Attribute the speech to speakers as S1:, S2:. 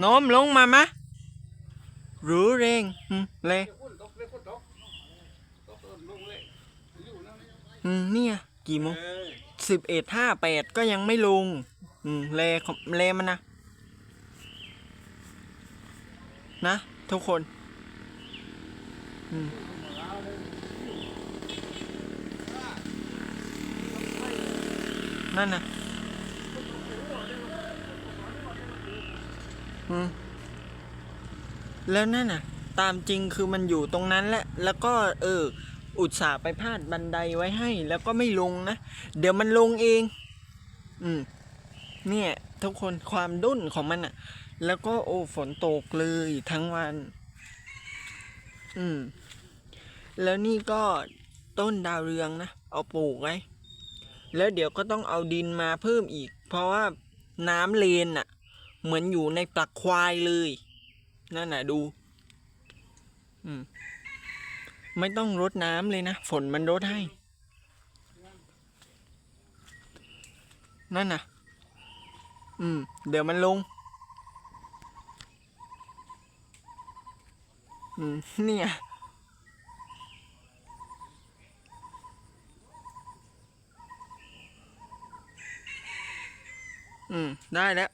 S1: โน้มลงมามะรู้เร่งเลย
S2: เลยฝนตกตกลงเลยอยู่แล้วนี่
S1: อืมเนี่ย กี่โมงสิบเอ็ดห้าแปดก็ยังไม่ลงอืมเลเลมันนะ นะ ทุกคนอืมนั่นนะอืม แล้วนั่นน่ะ ตามจริงคือมันอยู่ตรงนั้นแหละ แล้วก็เออ อุตส่าห์ไปพาดบันไดไว้ให้ แล้วก็ไม่ลงนะ เดี๋ยวมันลงเอง อืม เนี่ย ทุกคนความดุ้นของมันอะแล้วก็โอ้ฝนตกเลยทั้งวัน อืม แล้วนี่ก็ต้นดาวเรืองนะ เอาปลูกไว้ แล้วเดี๋ยวก็ต้องเอาดินมาเพิ่มอีก เพราะว่าน้ำเลนอะ เหมือนอยู่ในปลักควายเลย นั่นน่ะดู อืม ไม่ต้องรดน้ำเลยนะ ฝนมันรดให้ นั่นน่ะ อืม เดี๋ยวมันลง อืม เนี่ยอืม ได้แล้ว